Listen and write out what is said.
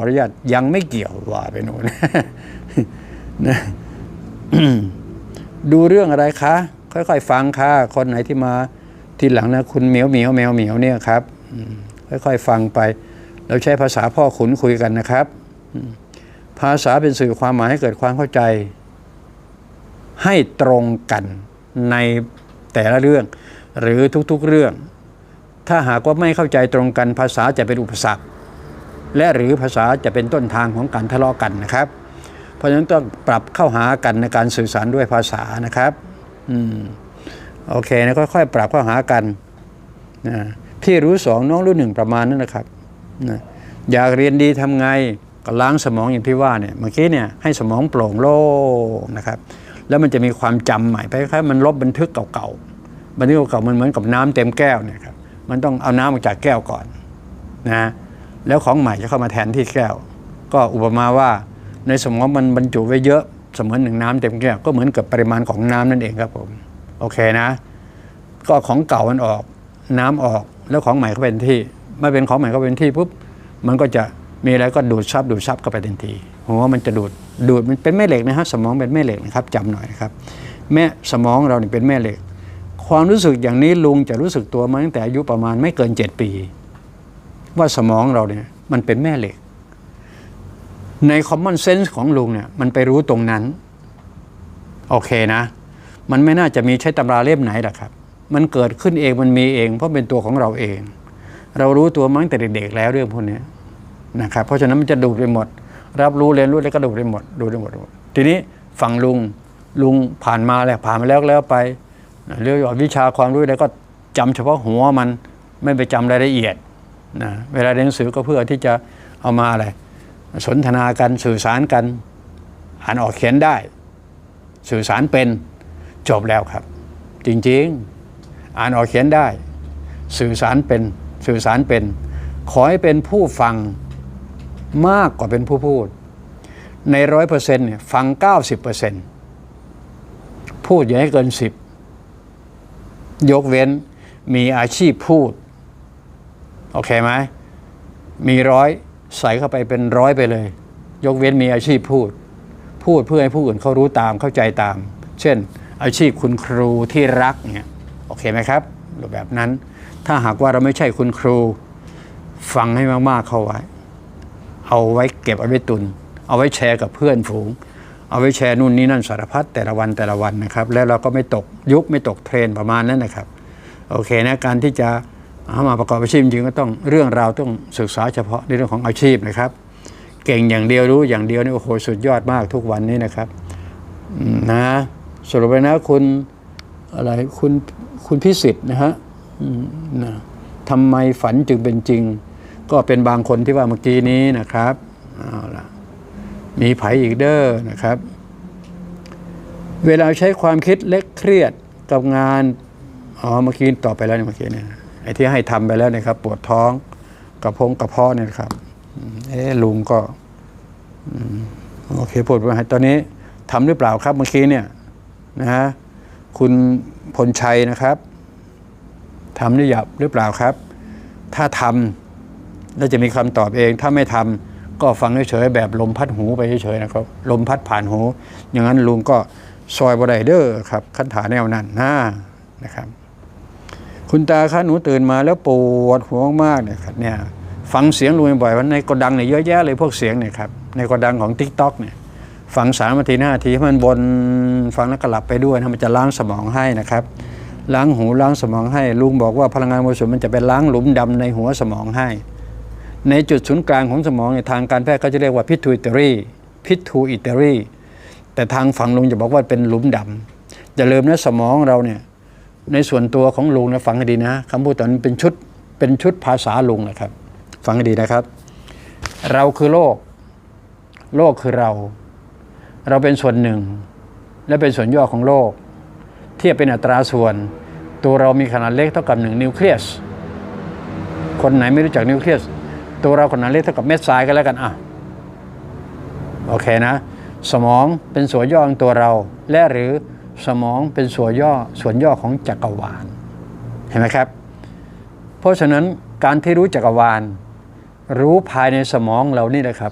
ขออนุญาตยังไม่เกี่ยวว่าไปโน่นนะดูเรื่องอะไรคะ ค่อยๆ ฟังค่ะ คนไหนที่มาทีหลังนะ คุณเหมียวเหมียวแมวเหมียวเนี่ยครับค่อยๆ ฟังไปเราใช้ภาษาพ่อขุนคุยกันนะครับ ภาษาเป็นสื่อความหมายให้เกิดความเข้าใจ ให้ตรงกันในแต่ละเรื่อง หรือทุกๆเรื่อง ถ้าหากว่าไม่เข้าใจตรงกันภาษาจะเป็นอุปสรรค และหรือภาษาจะเป็นต้นทางของการทะเลาะกันนะครับ เพราะฉะนั้นต้องปรับเข้าหากันในการสื่อสารด้วยภาษานะครับอืมโอเคนะค่อยๆปรับเข้าหากันนะพี่รู้สองน้องรู้หนึ่งประมาณนั้นนะครับนะอยากเรียนดีทำไงก็ล้างสมองอย่างที่ว่าเนี่ยเมื่อกี้เนี่ยให้สมองโปร่งโล่งนะครับ แล้วมันจะมีความจำใหม่ไปคล้ายๆมันลบบันทึกเก่าๆบันทึกเก่าๆมันเหมือนกับน้ำเต็มแก้วเนี่ยครับมันต้องเอาน้ำออกจากแก้วก่อนนะ แล้วของใหม่จะเข้ามาแทนที่แก้ว ก็อุปมาว่าในสมองมันบรรจุไว้เยอะเสมือนหนึ่งน้ำเต็มแก้วก็เหมือนกับปริมาณของน้ำนั่นเองครับผมโอเคนะ ก็ของเก่ามันออกน้ำออกแล้วของใหม่ก็เป็นที่ไม่เป็นของใหม่ก็เป็นที่ปุ๊บมันก็จะมีอะไรก็ดูดซับดูดซับเข้าไปทันทีหัวมันจะดูดดูดมันเป็นแม่เหล็กนะฮะสมองเป็นแม่เหล็กนะครับจำหน่อยนะครับแม่สมองเราเนี่ยเป็นแม่เหล็ก ความรู้สึกอย่างนี้ลุงจะรู้สึกตัวมาตั้งแต่อายุประมาณไม่เกิน 7 ปี ว่าสมองเราเนี่ยมันเป็นแม่เหล็ก ใน common sense ของลุงเนี่ยมันไปรู้ตรงนั้น โอเคนะ มันไม่น่าจะมีใช้ตำราเล่มไหนหรอกครับ มันเกิดขึ้นเองมันมีเอง เพราะเป็นตัวของเราเอง เรารู้ตัวมั้งแต่เด็กๆแล้วเรื่องพวกนี้นะครับเพราะฉะนั้นมันจะดูดไปหมด รับรู้เรียนรู้แล้วก็ดูดไปหมดดูดไปหมด ทีนี้ฝั่งลุงลุงผ่านมาแล้วผ่านมาแล้วแล้วไปเรื่องวิชาความรู้อะไรก็จำเฉพาะหัวมันไม่ไปจำรายละเอียด นะเวลาเรียนหนังสือก็เพื่อที่จะเอามาอะไรสนทนากันสื่อสารกันอ่านออกเขียนได้ สื่อสารเป็นจบแล้วครับ จริงๆอ่านออกเขียนได้ สื่อสารเป็นสื่อสารเป็น ขอให้เป็นผู้ฟังมากกว่าเป็นผู้พูด ในร้อยเปอร์เซ็นต์เนี่ยฟัง90เปอร์เซ็นต์พูดอย่าให้เกิน10ยกเว้นมีอาชีพพูด อเคไหมมีร้อยใส่เข้าไปเป็นร้อยไปเลย ยกเว้นมีอาชีพพูด พูดเพื่อให้ผู้อื่นเขารู้ตามเข้าใจตาม เช่น อาชีพคุณครูที่รักเนี่ยโอเคไหมครับรูปแบบนั้นถ้าหากว่าเราไม่ใช่คุณครู ฟังให้มากๆเข้าไว้ เอาไว้เก็บเอาไว้ตุน เอาไว้แชร์กับเพื่อนฝูง เอาไว้แชร์นู่นนี่นั่นสารพัดแต่ละวันแต่ละวันนะครับ แล้วเราก็ไม่ตกยุคไม่ตกเทรนประมาณนั้นนะครับ โอเคนะการที่จะ เอามาประกอบอาชีพจริงก็ต้องเรื่องราวต้องศึกษาเฉพาะในเรื่องของอาชีพนะครับ เก่งอย่างเดียวรู้อย่างเดียวนี่โอ้โหสุดยอดมากทุกวันนี้นะครับนะสรุปไปนะคุณอะไรคุณคุณพิสิทธิ์นะฮะนะทำไมฝันจึงเป็นจริง ก็เป็นบางคนที่ว่าเมื่อกี้นี้นะครับเอาละมีไผอีกเด้อนะครับ เวลาใช้ความคิดเล็กเครียดกับงานอ๋อเมื่อกี้ตอบไปแล้วเมื่อกี้เนี่ย อ้ที่ให้ทำไปแล้วเนะครับ ปวดท้องกระพงกระเพาะเนี่ยครับเอ๊ลุงก็อโอเคพูดไปให้ตอนนี้ทำหรือเปล่าครับเมื่อกี้เนี่ยนะฮะคุณพลชัยนะครับทำหรือยับหรือเปล่าครับ ถ้าทำแล้วจะมีคำตอบเอง ถ้าไม่ทำก็ฟังเฉยๆแบบลมพัดหูไปเฉยๆนะครับ ลมพัดผ่านหู อย่างนั้นลุงก็ซอยบไดเดอร์ครับ คันถาแนวนั้นนะนะครับ คุณตาคะหนูตื่นมาแล้วปวดหัวมากเนี่ยครับเนี่ยฟังเสียงลุงบ่อยว่าในโกดังเนี่ยเยอะแยะเลยพวกเสียงเนี่ยครับในโกดังของ t ิ k t o k เนี่ยฟังสามนาทีหน้าทีให้มันวนฟังแล้วก็หลับไปด้วยนะมันจะล้างสมองให้นะครับ ล้างหูล้างสมองให้ ลุงบอกว่าพลังงานบริสุทธิ์มันจะไปล้างหลุมดำในหัวสมองให้ ในจุดศูนย์กลางของสมองในยทางการแพทย์ก็จะเรียกว่าพิทูอิตรีพิทูอิตรีแต่ทางฝั่งลุงจะบอกว่าเป็นหลุมดำอย่าลืมนะสมองเราเนี่ย ในส่วนตัวของลุงนะฟังให้ดีนะคำพูดตอนนี้เป็นชุดเป็นชุดภาษาลุงนะครับ ฟังให้ดีนะครับ เราคือโลก โลกคือเรา เราเป็นส่วนหนึ่ง และเป็นส่วนย่อของโลก เทียบเป็นอัตราส่วน ตัวเรามีขนาดเล็กเท่ากับหนึ่งนิวเคลียสคนไหนไม่รู้จักนิวเคลียสตัวเราขนาดเล็กเท่ากับเม็ดทรายก็แล้วกันอะโอเคนะ สมองเป็นส่วนย่อของตัวเราและหรือ สมองเป็นส่วนย่อส่วนย่อของจักรวาลเห็นไหมครับ เพราะฉะนั้นการที่รู้จักรวาล รู้ภายในสมองเรานี่นะครับ